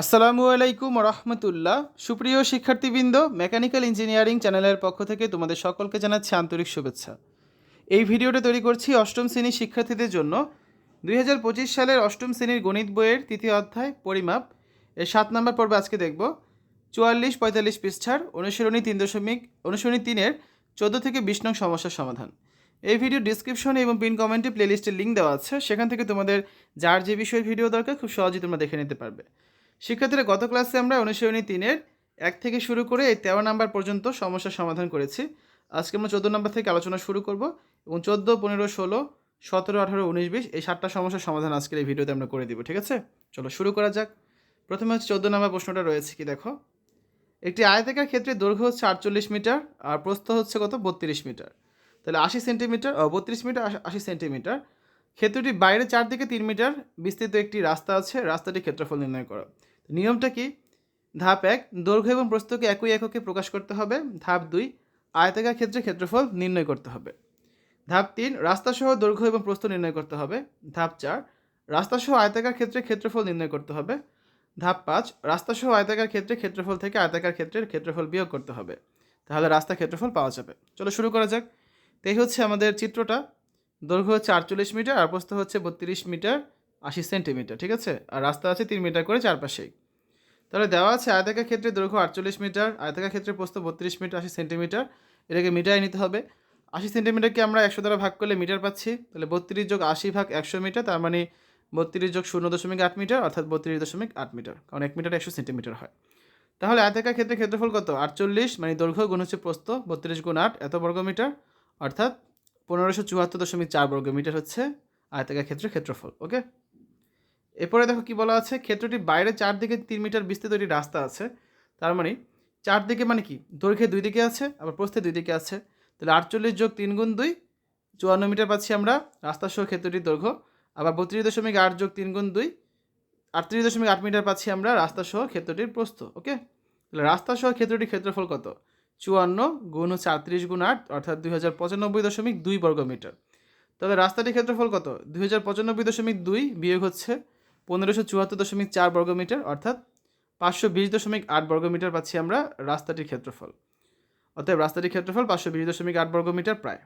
আসসালামু আলাইকুম রহমতুল্লাহ। সুপ্রিয় শিক্ষার্থীবৃন্দ, মেকানিক্যাল ইঞ্জিনিয়ারিং চ্যানেলের পক্ষ থেকে তোমাদের সকলকে জানাচ্ছি আন্তরিক শুভেচ্ছা। এই ভিডিওটা তৈরি করছি অষ্টম শ্রেণির শিক্ষার্থীদের জন্য। দুই হাজার পঁচিশ সালের অষ্টম শ্রেণির গণিত বইয়ের তৃতীয় অধ্যায়, পরিমাপ। এর সাত নম্বর পর্বে আজকে দেখব। চুয়াল্লিশ পঁয়তাল্লিশ পৃষ্ঠার অনুসরণী তিন দশমিক অনুসরণী তিনের চোদ্দ থেকে বিশ নং সমস্যার সমাধান। এই ভিডিও ডিসক্রিপশনে এবং পিন কমেন্টে প্লেলিস্টের লিঙ্ক দেওয়া আছে। সেখান থেকে তোমাদের যার যে বিষয়ে ভিডিও দরকার, খুব সহজেই তোমরা দেখে নিতে পারবে। শিক্ষার্থীরা গত ক্লাসে আমরা অনুশীলনী তিনের এক থেকে শুরু করে এই তেরো নাম্বার পর্যন্ত সমস্যার সমাধান করেছি। আজকে আমরা চোদ্দ নাম্বার থেকে আলোচনা শুরু করব এবং চোদ্দ, পনেরো, ষোলো, সতেরো, আঠারো, উনিশ, বিশ এই সাতটা সমস্যার সমাধান আজকের এই ভিডিওতে আমরা করে দিব, ঠিক আছে? চলো শুরু করা যাক। প্রথমে হচ্ছে চোদ্দ নাম্বার প্রশ্নটা রয়েছে কি দেখো? একটি আয়তাকার ক্ষেত্রে দৈর্ঘ্য হচ্ছে আটচল্লিশ মিটার আর প্রস্থ হচ্ছে কত? বত্রিশ মিটার। তাহলে আশি সেন্টিমিটার বত্রিশ মিটার, আশি- সেন্টিমিটার। ক্ষেত্রটি বাইরে চারদিকে তিন মিটার বিস্তৃত একটি রাস্তা আছে। রাস্তাটির ক্ষেত্রফল নির্ণয় করো। নিয়মটা কি? ধাপ এক, দৈর্ঘ্য এবং প্রস্থকে একই এককে প্রকাশ করতে হবে। ধাপ দুই, আয়তাকার ক্ষেত্রে ক্ষেত্রফল নির্ণয় করতে হবে। ধাপ তিন, রাস্তাসহ দৈর্ঘ্য এবং প্রস্থ নির্ণয় করতে হবে। ধাপ চার, রাস্তাসহ আয়তাকার ক্ষেত্রে ক্ষেত্রফল নির্ণয় করতে হবে। ধাপ পাঁচ, রাস্তাসহ আয়তাকার ক্ষেত্রে ক্ষেত্রফল থেকে আয়তাকার ক্ষেত্রের ক্ষেত্রফল বিয়োগ করতে হবে। তাহলে রাস্তা ক্ষেত্রফল পাওয়া যাবে। চলো শুরু করা যাক। তো এই হচ্ছে আমাদের চিত্রটা। দৈর্ঘ্য হচ্ছে আটচল্লিশ মিটার, আর প্রস্থ হচ্ছে বত্রিশ মিটার। আশি সেন্টিমিটার, ঠিক আছে? আর রাস্তা আছে তিন মিটার করে চারপাশেই। তাহলে দেওয়া আছে আয়তাকার ক্ষেত্রে দৈর্ঘ্য আটচল্লিশ মিটার আয়তাকার ক্ষেত্রে প্রস্থ বত্রিশ মিটার, আশি সেন্টিমিটার। এটাকে মিটারে নিতে হবে। আশি সেন্টিমিটারকে আমরা একশো দ্বারা ভাগ করলে মিটার পাচ্ছি। তাহলে বত্রিশ যোগ আশি ভাগ একশো মিটার, তার মানে বত্রিশ যোগ শূন্য দশমিক আট মিটার, অর্থাৎ বত্রিশ দশমিক আট মিটার, কারণ এক মিটার একশো সেন্টিমিটার হয়। তাহলে আয়তাকার ক্ষেত্রে ক্ষেত্রফল কত? আটচল্লিশ মানে দৈর্ঘ্য গুণ হচ্ছে প্রস্থ, বত্রিশ গুণ আট, এত বর্গ মিটার, অর্থাৎ পনেরোশো চুয়াত্তর দশমিক চার বর্গ মিটার হচ্ছে আয়তাকার ক্ষেত্রে ক্ষেত্রফল, ওকে? এরপরে দেখো কি বলা আছে ক্ষেত্রটির বাইরে চারদিকে তিন মিটার বিস্তৃত একটি রাস্তা আছে। তার মানে চারদিকে মানে কি? দৈর্ঘ্যে দুই দিকে আছে, আবার প্রস্থে দুই দিকে আছে। তাহলে আটচল্লিশ যোগ তিন গুণ দুই, চুয়ান্ন মিটার পাচ্ছি আমরা রাস্তা সহ ক্ষেত্রটির দৈর্ঘ্য। আবার বত্রিশ দশমিক আট যোগ তিন গুণ দুই, আটত্রিশ দশমিক আট মিটার পাচ্ছি আমরা রাস্তা সহ ক্ষেত্রটির প্রস্থ, ওকে? তাহলে রাস্তা সহ ক্ষেত্রটির ক্ষেত্রফল কত? চুয়ান্ন গুণ হচ্ছে আটত্রিশ গুণ আট, অর্থাৎ দুই হাজার পঁচানব্বই দশমিক দুই বর্গ মিটার। তবে রাস্তাটির ক্ষেত্রফল কত? দুই হাজার পঁচানব্বই দশমিক দুই বিয়োগ হচ্ছে পনেরোশো চুয়াত্তর দশমিক চার বর্গমিটার, অর্থাৎ পাঁচশো বিশ দশমিক আট বর্গমিটার পাচ্ছি আমরা রাস্তাটির ক্ষেত্রফল। অতএব রাস্তাটির ক্ষেত্রফল পাঁচশো বিশ দশমিক আট বর্গমিটার প্রায়।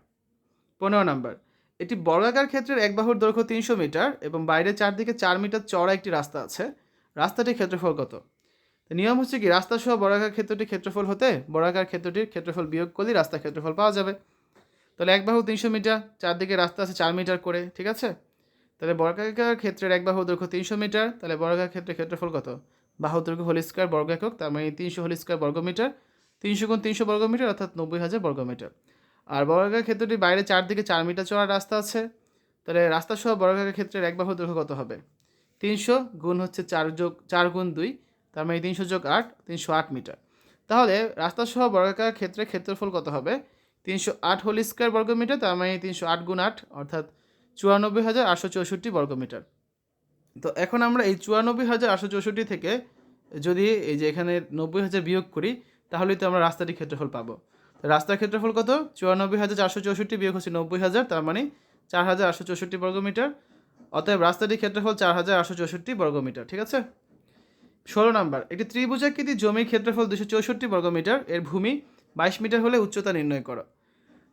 পনেরো নম্বর এটি বর্গাকার ক্ষেত্রের এক বাহুর দৈর্ঘ্য তিনশো মিটার এবং বাইরে চারদিকে চার মিটার চড়া একটি রাস্তা আছে। রাস্তাটির ক্ষেত্রফল কত? নিয়ম হচ্ছে কি রাস্তা সহ বর্গাকার ক্ষেত্রটির ক্ষেত্রফল হতে বর্গাকার ক্ষেত্রটির ক্ষেত্রফল বিয়োগ করলেই রাস্তার ক্ষেত্রফল পাওয়া যাবে। তাহলে এক বাহু তিনশো মিটার, চারদিকে রাস্তা আছে চার মিটার করে, ঠিক আছে? তাহলে বর্গাকার ক্ষেত্রের এক বাহু দৈর্ঘ্য তিনশো মিটার, তাহলে বর্গাকার ক্ষেত্রে ক্ষেত্রফল কত? বাহু দৈর্ঘ্য হোল স্কোয়ার বর্গ একক তার মানে তিনশো হোল স্কোয়ার বর্গমিটার, তিনশো গুণ তিনশো বর্গমিটার, অর্থাৎ নব্বই হাজার বর্গমিটার। আর বর্গাকার ক্ষেত্রটির বাইরে চারদিকে চার মিটার চড়া রাস্তা আছে, তাহলে রাস্তা সহ বর্গাকার ক্ষেত্রের এক বাহু দৈর্ঘ্য কত হবে? তিনশো গুণ হচ্ছে চার যোগ, চার গুণ দুই, তার মানে তিনশো যোগ আট, তিনশো আট মিটার। তাহলে রাস্তা সহ বর্গাকার ক্ষেত্রে ক্ষেত্রফল কত হবে? তিনশো আট হোল স্কোয়ার বর্গমিটার, তার মানে তিনশো আট গুণ আট, অর্থাৎ চুরানব্বই হাজার আটশো চৌষট্টি বর্গমিটার। তো এখন আমরা এই চুরানব্বই হাজার আটশো চৌষট্টি থেকে যদি এই যে এখানে নব্বই হাজার বিয়োগ করি, তাহলেই তো আমরা রাস্তাটির ক্ষেত্রফল পাবো। তো রাস্তার ক্ষেত্রফল কত? চুরানব্বই হাজার চারশো চৌষট্টি বিয়োগ হচ্ছে নব্বই হাজার, তার মানে চার হাজার আটশো চৌষট্টি বর্গমিটার। অতএব রাস্তাটির ক্ষেত্রফল চার হাজার আটশো চৌষট্টি বর্গমিটার, ঠিক আছে? ষোলো নাম্বার, একটি ত্রিভুজাকৃতি জমির ক্ষেত্রফল দুশো চৌষট্টি বর্গমিটার, এর ভূমি বাইশ মিটার হলে উচ্চতা নির্ণয় করো।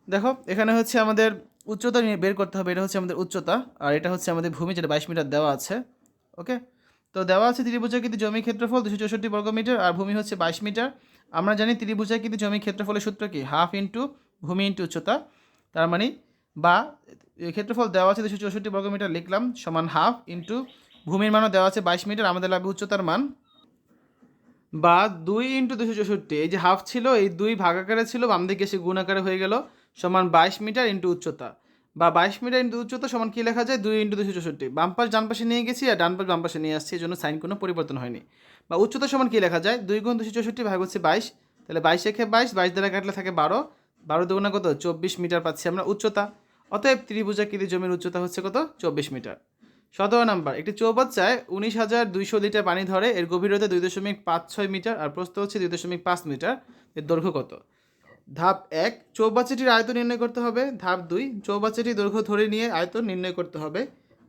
দেখো, এখানে হচ্ছে আমাদের উচ্চতা নিয়ে বের করতে হবে, এটা হচ্ছে আমাদের উচ্চতা, আর এটা হচ্ছে আমাদের ভূমি যেটা বাইশ মিটার দেওয়া আছে, ওকে? তো দেওয়া আছে ত্রিভুজাকৃতি জমির ক্ষেত্রফল দুশো চৌষট্টি বর্গ মিটার, আর ভূমি হচ্ছে বাইশ মিটার। আমরা জানি ত্রিভুজাকৃতি জমির ক্ষেত্রফলের সূত্র কি? হাফ ইন্টু ভূমি ইন্টু উচ্চতা, তার মানে বা ক্ষেত্রফল দেওয়া আছে দুশো চৌষট্টি বর্গমিটার লিখলাম, সমান হাফ ইন্টু ভূমির মানও দেওয়া আছে বাইশ মিটার, আমাদের লাগবে উচ্চতার মান। বা দুই ইন্টু দুশো চৌষট্টি, এই যে হাফ ছিল, এই দুই ভাগাকারে ছিল বাম দিকে এসে গুণ আকারে হয়ে গেল সমান বাইশ মিটার ইন্টু উচ্চতা। বা বাইশ মিটার ইন্টু উচ্চতা সমান কী লেখা যায়? দুই ইন্টু দুশো চৌষট্টি। বাম পাশ, ডান পাশে নিয়ে গেছি আর ডান পাশ, বাম পাশে নিয়ে আসছি এই জন্য সাইন কোনো পরিবর্তন হয়নি। বা উচ্চতা সমান কী লেখা যায়? দুই গুণ দুশো চৌষট্টি ভাগ হচ্ছে বাইশ। তাহলে বাইশ একে বাইশ বাইশ দ্বারা কাটলে থাকে বারো। বারো দুগুণা কত? চব্বিশ মিটার পাচ্ছি আমরা উচ্চতা। অতএব ত্রিভুজাকৃতি জমির উচ্চতা হচ্ছে কত? চব্বিশ মিটার। সতেরো নাম্বার, একটি চৌবাচ্চায় উনিশ হাজার দুইশো লিটার পানি ধরে, এর গভীরতা দুই দশমিক পাঁচ ছয় মিটার, আর প্রস্থ হচ্ছে দুই দশমিক পাঁচ মিটার। এর দৈর্ঘ্য কত? ধাপ এক, চৌবাচ্চাটির আয়তন নির্ণয় করতে হবে। ধাপ দুই, চৌবাচ্চাটির দৈর্ঘ্য ধরে নিয়ে আয়তন নির্ণয় করতে হবে।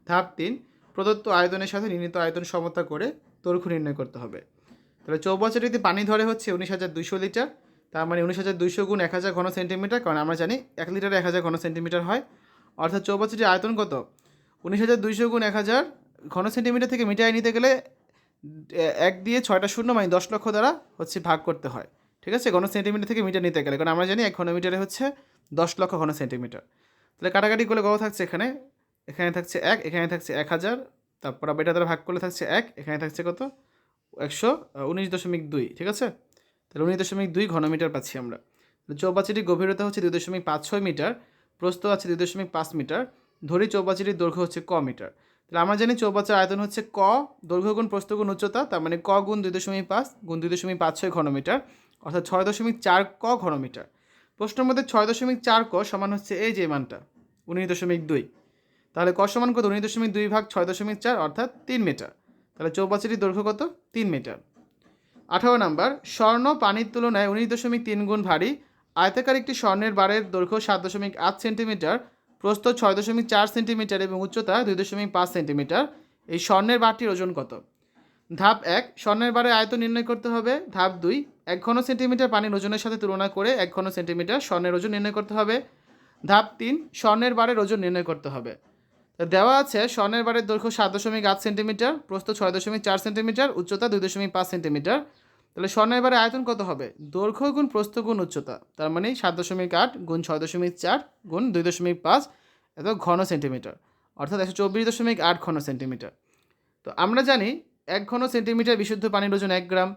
ধাপ তিন, প্রদত্ত আয়তনের সাথে নির্ণীত আয়তন সমতা করে দৈর্ঘ্য নির্ণয় করতে হবে। তাহলে চৌবাচ্চাটিতে পানি ধরে হচ্ছে উনিশ হাজার দুইশো লিটার। তার মানে উনিশ হাজার দুইশো গুণ এক হাজার ঘন সেন্টিমিটার, কারণ আমরা জানি এক লিটারে এক হাজার ঘন সেন্টিমিটার হয়। অর্থাৎ চৌবাচ্চাটির আয়তন কত? উনিশ হাজার দুইশো গুণ এক হাজার ঘন সেন্টিমিটার থেকে মিটারে নিতে গেলে এক দিয়ে ছয়টা শূন্য মানে দশ লক্ষ দ্বারা হচ্ছে ভাগ করতে হয়। ঠিক আছে? ঘন সেন্টিমিটার থেকে মিটার নিতে গেলে। কারণ আমরা জানি এক ঘনমিটারে হচ্ছে দশ লক্ষ ঘন সেন্টিমিটার তাহলে কাটাকাটি করলে কত থাকছে এখানে? এখানে থাকছে এক, এখানে থাকছে এক হাজার, তারপর আবার এটা দ্বারা ভাগ করলে থাকছে এক, এখানে থাকছে কত? একশো উনিশ দশমিক দুই, ঠিক আছে? তাহলে উনিশ দশমিক দুই ঘনমিটার পাচ্ছি আমরা। চৌবাচ্চাটির গভীরতা হচ্ছে দুই দশমিক পাঁচ ছয় মিটার, প্রস্থ আছে দুই দশমিক পাঁচ মিটার, ধরি চৌবাচ্চাটির দৈর্ঘ্য হচ্ছে ক মিটার। তাহলে আমরা জানি চৌবাচ্চার আয়তন হচ্ছে ক, দৈর্ঘ্য গুণ প্রস্থ গুণ উচ্চতা, তার মানে ক গুণ দুই দশমিক পাঁচ, গুণ দুই দশমিক পাঁচ ছয় ঘনমিটার। অর্থাৎ ছয় দশমিক চার ক ঘনমিটার। প্রশ্নের মধ্যে ছয় দশমিক চার ক সমান হচ্ছে এই যে মানটা, উনিশ দশমিক দুই। তাহলে ক সমান কত? উনিশ দশমিক দুই ভাগ ছয় দশমিক চার, অর্থাৎ তিন মিটার। তাহলে চৌবাচ্চাটির দৈর্ঘ্য কত? তিন মিটার। আঠারো নাম্বার, স্বর্ণ পানির তুলনায় উনিশ দশমিক তিন গুণ ভারী। আয়তাকার একটি স্বর্ণের বারের দৈর্ঘ্য সাত দশমিক আট সেন্টিমিটার। প্রস্থ ছয় দশমিক চার সেন্টিমিটার এবং উচ্চতা দুই দশমিক পাঁচ সেন্টিমিটার। এই স্বর্ণের বারটির ওজন কত? ধাপ এক, স্বর্ণের বারে আয়তন নির্ণয় করতে হবে। ধাপ দুই, এক ঘন সেন্টিমিটার পানির ওজনের সাথে তুলনা করে এক ঘন সেন্টিমিটার স্বর্ণের ওজন নির্ণয় করতে হবে। ধাপ তিন, স্বর্ণের বারের ওজন নির্ণয় করতে হবে। দেওয়া আছে, স্বর্ণের বারের দৈর্ঘ্য সাত দশমিক আট সেন্টিমিটার, প্রস্থ ছয় দশমিক চার সেন্টিমিটার, উচ্চতা দুই দশমিক পাঁচ সেন্টিমিটার। তাহলে স্বর্ণের বারে আয়তন কত হবে? দৈর্ঘ্য গুণ প্রস্থ গুণ উচ্চতা, তার মানে সাত দশমিক আট গুণ ছয় দশমিক চার গুণ দুই দশমিক পাঁচ, এত ঘন সেন্টিমিটার, অর্থাৎ একশো চব্বিশ দশমিক আট ঘন সেন্টিমিটার। তো আমরা জানি এক ঘন সেন্টিমিটার বিশুদ্ধ পানির ওজন এক গ্রাম,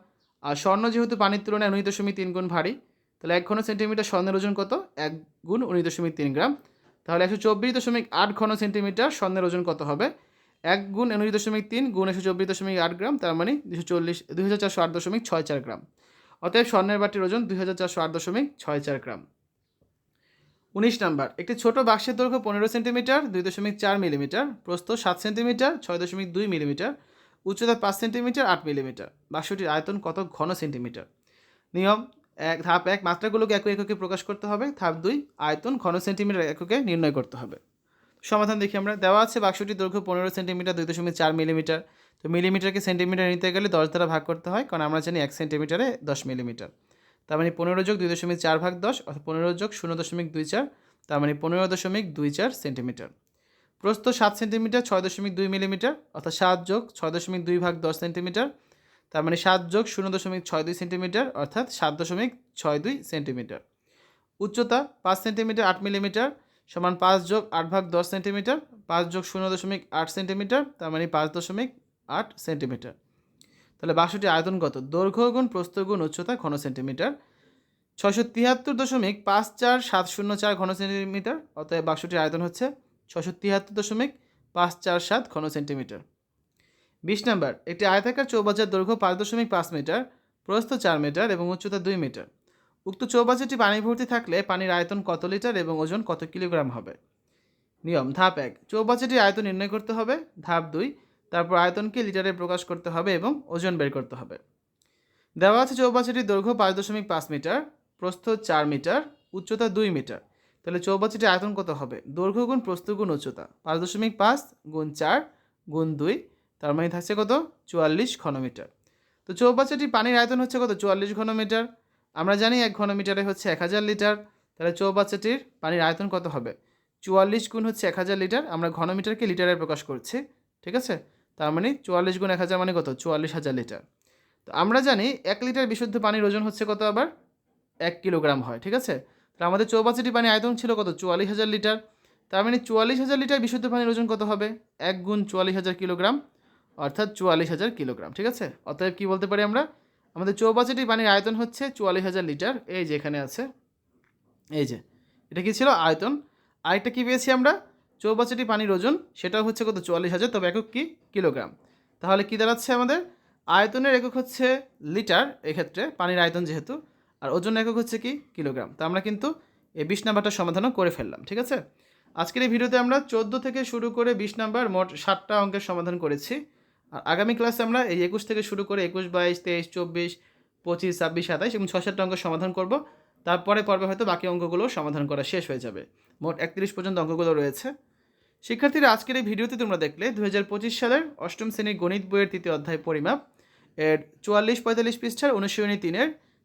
আর স্বর্ণ যেহেতু পানির তুলনায় উনিশ দশমিক তিন গুণ ভারী, তাহলে এক ঘন সেন্টিমিটার স্বর্ণের ওজন কত? এক গুণ উনিশ দশমিক তিন গ্রাম। তাহলে একশো চব্বিশ দশমিক আট ঘন সেন্টিমিটার স্বর্ণের ওজন কত হবে? এক গুণ উনিশ দশমিক তিন গুণ একশো চব্বিশ দশমিক আট গ্রাম, তার মানে দুশো চল্লিশ দুই হাজার চারশো আট দশমিক ছয় চার গ্রাম। অতএব স্বর্ণের বাটির ওজন দুই হাজার চারশো আট দশমিক ছয় চার গ্রাম। উনিশ নাম্বার, একটি ছোট বাক্সের দৈর্ঘ্য পনেরো সেন্টিমিটার, দুই দশমিক চার মিলিমিটার, প্রস্থ সাত সেন্টিমিটার, ছয় দশমিক দুই মিলিমিটার উচ্চতা পাঁচ সেন্টিমিটার, আট মিলিমিটার। বাক্সটির আয়তন কত? ঘন সেন্টিমিটার। নিয়ম, এক, ধাপ এক, মাত্রাগুলোকে একক এককে প্রকাশ করতে হবে। ধাপ দুই, আয়তন ঘন সেন্টিমিটার এককে নির্ণয় করতে হবে। সমাধান দেখি আমরা। দেওয়া আছে বাক্সটির দৈর্ঘ্য পনেরো সেন্টিমিটার, দুই দশমিক চার মিলিমিটার। তো মিলিমিটারকে সেন্টিমিটার নিতে গেলে দশ দ্বারা ভাগ করতে হয়, কারণ আমরা জানি এক সেন্টিমিটারে দশ মিলিমিটার। তার মানে পনেরো যোগ দুই দশমিক চার ভাগ দশ, অর্থাৎ পনেরো যোগ শূন্য দশমিক দুই চার, তার মানে পনেরো দশমিক দুই চার সেন্টিমিটার। প্রস্থ সাত সেন্টিমিটার, ছয় দশমিক দুই মিলিমিটার, অর্থাৎ সাত যোগ ছয় দশমিক দুই ভাগ দশ সেন্টিমিটার। তার মানে সাত যোগ শূন্য দশমিক ছয় দুই সেন্টিমিটার, অর্থাৎ সাত দশমিক ছয় দুই সেন্টিমিটার। উচ্চতা পাঁচ সেন্টিমিটার, আট মিলিমিটার, সমান পাঁচ যোগ আট ভাগ দশ সেন্টিমিটার, পাঁচ যোগ শূন্য দশমিক আট সেন্টিমিটার, তার মানে পাঁচ দশমিক আট সেন্টিমিটার। তাহলে বাক্সটির আয়তন কত? দৈর্ঘ্য গুণ প্রস্থ গুণ উচ্চতা ঘন সেন্টিমিটার। ছশো তিয়াত্তর দশমিক পাঁচ চার সাত শূন্য চার ঘন সেন্টিমিটার, অতএব বাক্সটির আয়তন হচ্ছে ছশো তিয়াত্তর দশমিক পাঁচ চার সাত ঘন সেন্টিমিটার বিশ নাম্বার, একটি আয়তাকার চৌবাজার দৈর্ঘ্য পাঁচ দশমিক পাঁচ মিটার, প্রস্থ চার মিটার এবং উচ্চতা দুই মিটার। উক্ত চৌবাচ্চাটি পানি ভর্তি থাকলে পানির আয়তন কত লিটার এবং ওজন কত কিলোগ্রাম হবে? নিয়ম, ধাপ এক চৌবাচ্চাটির আয়তন নির্ণয় করতে হবে। ধাপ দুই, তারপর আয়তনকে লিটারে প্রকাশ করতে হবে এবং ওজন বের করতে হবে। দেওয়া আছে চৌবাচ্চাটির দৈর্ঘ্য পাঁচ দশমিক পাঁচ মিটার, প্রস্থ চার মিটার, উচ্চতা দুই মিটার। তাহলে চৌবাচ্চাটির আয়তন কত হবে? দৈর্ঘ্য গুণ প্রস্থ গুণ উচ্চতা। পাঁচ দশমিক পাঁচ গুণ চার গুণ দুই, তার মানে থাকছে কত? চুয়াল্লিশ ঘনমিটার। তো চৌবাচ্চাটির পানির আয়তন হচ্ছে কত? চুয়াল্লিশ ঘনমিটার। আমরা জানি এক ঘনমিটারে হচ্ছে এক হাজার লিটার। তাহলে চৌবাচ্চাটির পানির আয়তন কত হবে? চুয়াল্লিশ গুণ হচ্ছে এক হাজার লিটার। আমরা ঘনমিটারকে লিটারে প্রকাশ করছি। ঠিক আছে? তার মানে চুয়াল্লিশ গুণ এক হাজার মানে কত? চুয়াল্লিশ হাজার লিটার। তো আমরা জানি এক লিটার বিশুদ্ধ পানির ওজন হচ্ছে কত আবার? এক কিলোগ্রাম হয়। ঠিক আছে? তো আমাদের চৌবাচ্চাটি পানি আয়তন ছিল কত? চুয়াল্লিশ হাজার লিটার। তার মানে চুয়াল্লিশ হাজার লিটার বিশুদ্ধ পানির ওজন কত হবে? এক গুণ চুয়াল্লিশ হাজার কিলোগ্রাম, অর্থাৎ চুয়াল্লিশ হাজার কিলোগ্রাম, ঠিক আছে? অতএব কী বলতে পারি আমরা? আমাদের চৌবাচ্চাটি পানির আয়তন হচ্ছে চুয়াল্লিশ হাজার লিটার, এই যে এখানে আছে। এই যে, এটা কি ছিল? আয়তন। আরেকটা কী পেয়েছি আমরা? চৌবাচ্চাটি পানির ওজন, সেটাও হচ্ছে কত? চুয়াল্লিশ হাজার, তবে একক কি? কিলোগ্রাম। তাহলে কী দাঁড়াচ্ছে আমাদের? আয়তনের একক হচ্ছে লিটার, এক্ষেত্রে পানির আয়তন যেহেতু। আর ওজন একক হচ্ছে কি? কিলোগ্রাম। তা আমরা কিন্তু এই বিশ নাম্বারটা সমাধানও করে ফেললাম, ঠিক আছে? আজকের এই ভিডিওতে আমরা চোদ্দ থেকে শুরু করে বিশ নাম্বার মোট ষাটটা অঙ্কের সমাধান করেছি। আর আগামী ক্লাসে আমরা এই একুশ থেকে শুরু করে একুশ, বাইশ, তেইশ, চব্বিশ, পঁচিশ, ছাব্বিশ, সাতাইশ এবং ছয় সাতটা অঙ্কের সমাধান করব। তারপরে পর্বে হয়তো বাকি অঙ্কগুলো সমাধান করা শেষ হয়ে যাবে। মোট একত্রিশ পর্যন্ত অঙ্কগুলো রয়েছে। শিক্ষার্থীরা, আজকের এই ভিডিওতে তোমরা দেখলে দু হাজার পঁচিশ সালের অষ্টম শ্রেণির গণিত বইয়ের তৃতীয় অধ্যায় পরিমাপ এর চুয়াল্লিশ, পঁয়তাল্লিশ পৃষ্ঠার অনুশীলনী তিনের